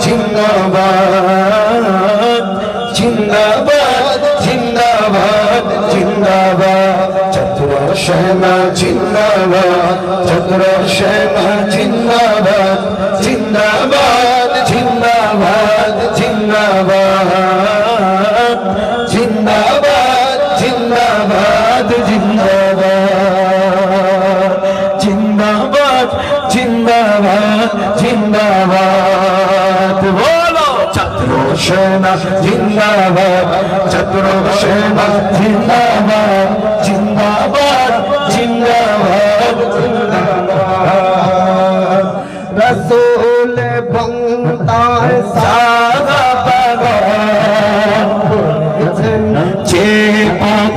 জিন্দাবাদ জিন্দাবাদ জিন্দাবাদ জিন্দাবাদ চতুর সেনা, জিন্দাবাদ। চতুর সেনা, জিন্দাবাদ। জিন্দাবাদ জিন্দাবাদ জিন্দাবাদ। জিন্দাবাদ জিন্দাবাদ জিন্দাবাদ। জিন্দাবাদ। জিন্দাবাদ জিন্দাবাদ বলো ছাত্র সেনা জিন্দাবাদ ছাত্র সেনা জিন্দাবাদ জিন্দাবাদ জিন্দাবাদ। জিন্দাবাদ রসুল সাদা পাগল যে পাক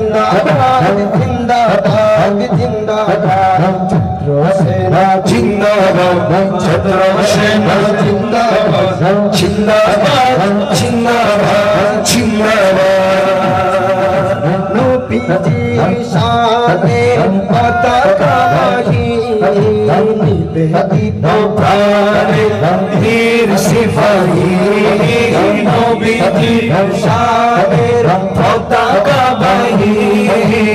জিন্দাবাদ জিন্দাবাদ জিন্দাবাদ ছাত্র সেনা জিন্দাবাদ ছাত্র সেনা জিন্দাবাদ জিন্দাবাদ জিন্দাবাদ জিন্দাবাদ নবীজি শানে পতাকা নিবে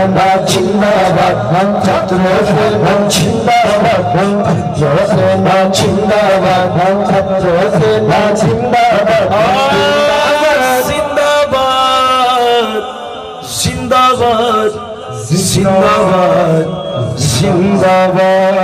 জিন্দাবাদ জিন্দাবাদ ছাত্র সেবন জিন্দাবাদ জনসেনা জিন্দাবাদ ছাত্র সেনা জিন্দাবাদ জিন্দাবাদ জিন্দাবাদ জিন্দাবাদ জিন্দাবাদ।